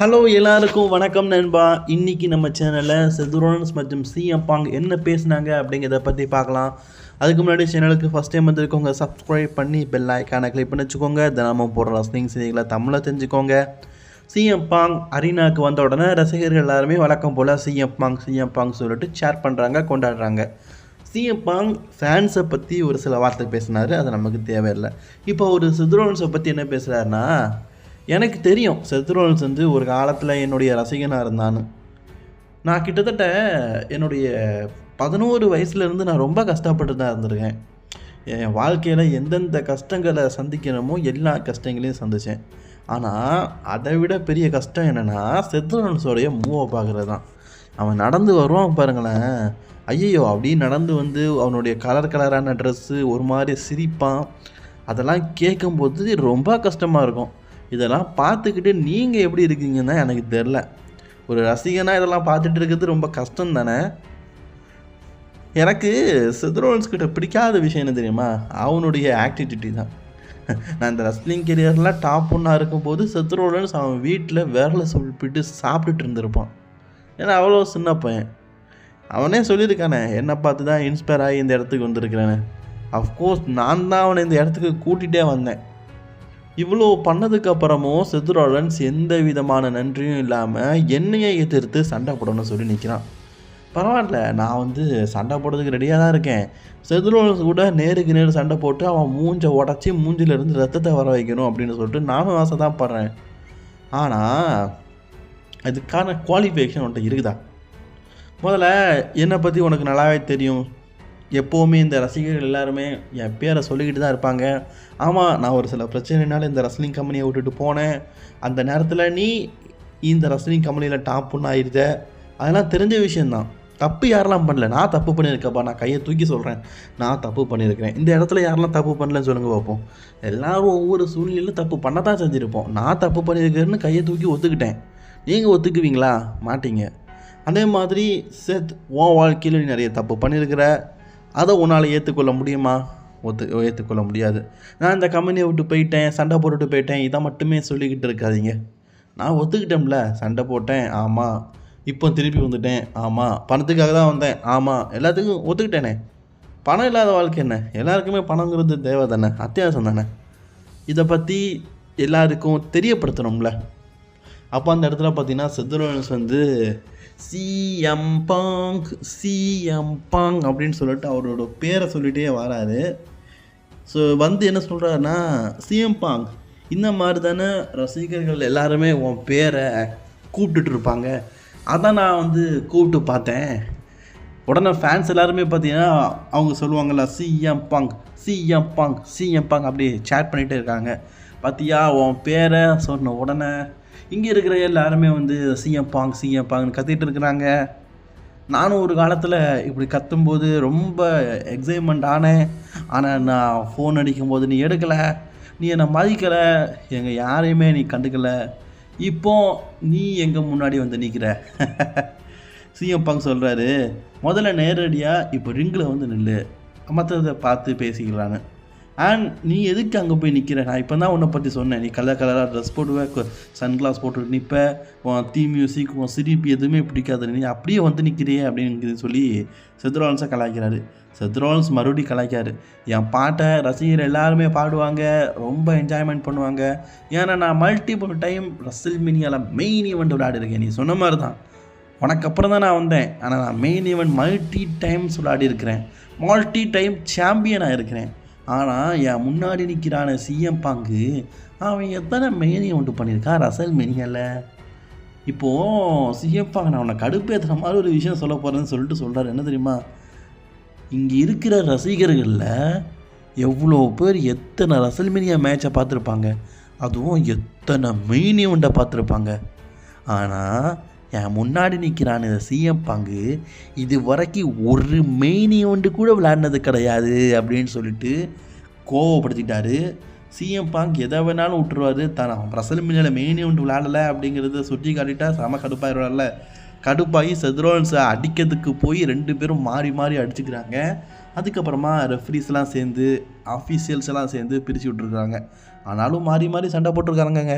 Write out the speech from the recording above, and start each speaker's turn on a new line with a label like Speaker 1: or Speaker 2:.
Speaker 1: Hello எல்லாருக்கும் வணக்கம் நண்பா. இன்னைக்கு நம்ம சேனலில் செதுரோனஸ் மற்றும் சிஎம் பாங் என்ன பேசுனாங்க அப்படிங்கிறத பற்றி பார்க்கலாம். அதுக்கு முன்னாடி சேனலுக்கு ஃபஸ்ட் டைம் வந்திருக்கவங்க சப்ஸ்கிரைப் பண்ணி பெல் ஐக்கானை கிளிக் பண்ணி வச்சுக்கோங்க தினமும் போடுற ரசனிங் செய்திகளை தமிழில் தெரிஞ்சுக்கோங்க. சிஎம் பாங் அரினாக்கு வந்த உடனே ரசிகர்கள் எல்லாருமே வழக்கம் போல் சிஎம் பாங் சிஎம் பாங் சொல்லிட்டு ஷேர் பண்ணுறாங்க கொண்டாடுறாங்க. சிஎம் பாங் ஃபேன்ஸை பற்றி ஒரு சில வார்த்தை பேசினார் அது நமக்கு தேவையில்லை. இப்போ ஒரு சித்ரோன்ஸை பற்றி என்ன பேசுகிறாருன்னா எனக்கு தெரியும் செத்ரோல்ஸ் வந்து ஒரு காலத்தில் என்னுடைய ரசிகனாக இருந்தான்னு. நான் கிட்டத்தட்ட என்னுடைய பதினோரு வயசுலேருந்து நான் ரொம்ப கஷ்டப்பட்டு தான் இருந்திருக்கேன். என் வாழ்க்கையில் எந்தெந்த கஷ்டங்களை சந்திக்கணுமோ எல்லா கஷ்டங்களையும் சந்தித்தேன் ஆனால் அதை விட பெரிய கஷ்டம் என்னென்னா செத்ரோன்ஸோடைய மூவை பார்க்குறது தான் அவன் நடந்து வருவான் பாருங்களேன். ஐயையோ அப்படியே நடந்து வந்து அவனுடைய கலர் கலரான ட்ரெஸ்ஸு ஒரு மாதிரி சிரிப்பான். அதெல்லாம் கேட்கும்போது ரொம்ப கஷ்டமாக இருக்கும். இதெல்லாம் பார்த்துக்கிட்டு நீங்கள் எப்படி இருக்கீங்கன்னா எனக்கு தெரில ஒரு ரசிகனாக இதெல்லாம் பார்த்துட்டு இருக்கிறது ரொம்ப கஷ்டம் தானே? எனக்கு சித்ரோல்ஸ்கிட்ட பிடிக்காத விஷயம் என்ன தெரியுமா? அவனுடைய ஆக்டிவிட்டி தான். நான் இந்த ரஸ்லிங் கெரியரில் டாப் ஒன்னாக இருக்கும்போது சித்ரோலன்ஸ் அவன் வீட்டில் விரல சொல்லிட்டு சாப்பிட்டுட்டு இருந்திருப்பான். ஏன்னா அவ்வளோ சின்ன பையன். அவனே சொல்லியிருக்கானே என்னை பார்த்து தான் இன்ஸ்பயர் ஆகி இந்த இடத்துக்கு வந்திருக்கிறேன்னு. அஃப்கோர்ஸ் நான் தான் அவனை இந்த இடத்துக்கு கூட்டிகிட்டே வந்தேன். இவ்வளோ பண்ணதுக்கு அப்புறமும் செதுரோலன்ஸ் எந்த விதமான நன்றியும் இல்லாமல் என்னையே எதிர்த்து சண்டை போடணும்னு சொல்லி நிற்கிறான் பரவாயில்ல நான் வந்து சண்டை போடுறதுக்கு ரெடியாக தான் இருக்கேன். செதுரோலன்ஸ் கூட நேருக்கு நேரு சண்டை போட்டு அவன் மூஞ்சை உடச்சி மூஞ்சிலேருந்து ரத்தத்தை வர வைக்கணும் அப்படின்னு சொல்லிட்டு நானும் ஆசை தான் படுறேன். ஆனால் அதுக்கான குவாலிஃபிகேஷன் உன்ட்ட இருக்குதா? முதல்ல என்னை பற்றி உனக்கு நல்லாவே தெரியும். எப்போவுமே இந்த ரசிகர்கள் எல்லாருமே என் பேரை சொல்லிக்கிட்டு தான் இருப்பாங்க. ஆமாம் நான் ஒரு சில பிரச்சனைனால இந்த ரஸ்லிங் கம்பெனியை விட்டுட்டு போனேன். அந்த நேரத்தில் நீ இந்த ரஸ்லிங் கம்பெனியில் டாப் ஒன்று ஆயிருத அதெல்லாம் தெரிஞ்ச விஷயந்தான் தப்பு யாரெல்லாம் பண்ணல? நான் தப்பு பண்ணியிருக்கப்பா நான் கையை தூக்கி சொல்கிறேன் நான் தப்பு பண்ணியிருக்கிறேன். இந்த இடத்துல யாரெல்லாம் தப்பு பண்ணலன்னு சொல்லுங்கள் பார்ப்போம் எல்லோரும் ஒவ்வொரு சூழ்நிலையிலும் தப்பு பண்ண தான் செஞ்சுருப்போம். நான் தப்பு பண்ணியிருக்கேன்னு கையை தூக்கி ஒத்துக்கிட்டேன். நீங்கள் ஒத்துக்குவீங்களா? மாட்டீங்க. அதே மாதிரி செத் உன் வாழ்க்கையில் நீ நிறைய தப்பு பண்ணியிருக்கிற. அதை உன்னால் ஏற்றுக்கொள்ள முடியுமா? ஒத்து ஏற்றுக்கொள்ள முடியாது. நான் இந்த கம்பெனியை விட்டு போயிட்டேன் சண்டை போட்டுட்டு போயிட்டேன் இதை மட்டுமே சொல்லிக்கிட்டு இருக்காதீங்க. நான் ஒத்துக்கிட்டேன்ல சண்டை போட்டேன் ஆமாம் இப்போ திருப்பி வந்துட்டேன் ஆமாம் பணத்துக்காக தான் வந்தேன் ஆமாம் எல்லாத்துக்கும் ஒத்துக்கிட்டேனே. பணம் இல்லாத வாழ்க்கை என்ன? எல்லாருக்குமே பணங்கிறது தேவை தானே? அத்தியாவசியம் தானே? இதை பற்றி எல்லாருக்கும் தெரியப்படுத்தணும்ல. அப்போ அந்த இடத்துல பார்த்தீங்கன்னா செத்துரோன்ஸ் வந்து சிஎம் பாங் சிஎம் பாங் அப்படின்னு சொல்லிட்டு அவரோட பேரை சொல்லிகிட்டே வராரு. ஸோ வந்து என்ன சொல்கிறாருன்னா சிஎம் பாங் இந்த மாதிரி தானே ரசிகர்கள் எல்லாருமே உன் பேரை கூப்பிட்டுட்டு இருப்பாங்க. அதான் நான் வந்து கூப்பிட்டு பார்த்தேன். உடனே ஃபேன்ஸ் எல்லாருமே பார்த்தீங்கன்னா அவங்க சொல்லுவாங்கள்ல சிஎம் பாங் சிஎம் பாங் சிஎம் பாங் அப்படி சேட் பண்ணிகிட்டே இருக்காங்க. பார்த்தியா உன் பேரை சொன்ன உடனே இங்கே இருக்கிற எல்லாருமே வந்து சிஎம் பாங் சிஎம் பாங்னு கத்திட்டு இருக்கிறாங்க. நானும் ஒரு காலத்தில் இப்படி கத்தும்போது ரொம்ப எக்ஸைட்மெண்ட் ஆனேன். ஆனால் நான் ஃபோன் அடிக்கும்போது நீ எடுக்கலை நீ என்னை மதிக்கலை எங்கள் யாரையுமே நீ கண்டுக்கலை. இப்போ நீ எங்கள் முன்னாடி வந்து நிற்கிற சிஎம் பாங் சொல்கிறாரு முதல்ல நேரடியாக இப்போ ரிங்கில் வந்து நில்லு. மற்றதை பார்த்து பேசிக்கலான்னு அண்ட் நீ எதுக்கு அங்கே போய் நிற்கிற நான் இப்போ தான் உன்னை பற்றி சொன்னேன். நீ கலர் கலராக ட்ரெஸ் போடுவேன் சன் கிளாஸ் போட்டு நிற்ப உன் தீ மியூசிக் உன் சிரிப்பு எதுவுமே பிடிக்காது. நீ அப்படியே வந்து நிற்கிறியே அப்படின்னு சொல்லி செத்ரோலன்ஸை கலாய்க்கிறாரு. செத்ரோலன்ஸ் மறுபடியும் கலாய்க்காரு என் பாட்டை ரசிகர் எல்லாருமே பாடுவாங்க ரொம்ப என்ஜாய்மெண்ட் பண்ணுவாங்க. ஏன்னா நான் multiple time WrestleMania main event விளையாடிருக்கேன். நீ சொன்ன மாதிரி தான் உனக்கு அப்புறம் தான் நான் வந்தேன். ஆனால் நான் மெயின் ஈவெண்ட் மல்டி டைம்ஸ் விளையாடி இருக்கிறேன் மல்டி டைம் சாம்பியனாக இருக்கிறேன் ஆனால் என் முன்னாடி நிற்கிறான சிஎம் பாங்கு அவன் எத்தனை மெயினி ஒன்று பண்ணியிருக்கான் ரசல் மெனியல? இப்போது சிஎம் பாங்க நான் அவனை கடுப்பேற்றுற மாதிரி ஒரு விஷயம் சொல்ல போகிறேன்னு சொல்லிட்டு சொல்கிறார் என்ன தெரியுமா? இங்கே இருக்கிற ரசிகர்களில் எவ்வளோ பேர் எத்தனை ரசல்மேனியா மேட்சை பார்த்துருப்பாங்க? அதுவும் எத்தனை மெயினி ஈவெண்ட்டை பார்த்துருப்பாங்க? ஆனால் என் முன்னாடி நிற்கிறான் இந்த சிஎம் பாங்கு இது வரைக்கும் ஒரு மெயின் ஈவெண்ட்டு கூட விளையாடினது கிடையாது அப்படின்னு சொல்லிட்டு கோவப்படுத்திட்டாரு. சிஎம் பாங்க் எதை வேணாலும் விட்டுருவாரு. தான் அவன் ரசல் மினியில் மெயின் ஈவெண்ட் விளையாடலை அப்படிங்கிறத சுட்டி காட்டிட்டா செம கடுப்பாயிருவார்ல. கடுப்பாகி செத்ரோன்ஸை அடிக்கிறதுக்கு போய் ரெண்டு பேரும் மாறி மாறி அடிச்சுக்கிறாங்க. அதுக்கப்புறமா ரெஃப்ரிஸ்லாம் சேர்ந்து ஆஃபீஷியல்ஸ் எல்லாம் சேர்ந்து பிரித்து விட்ருக்காங்க ஆனாலும் மாறி மாறி சண்டை போட்டிருக்காங்கங்க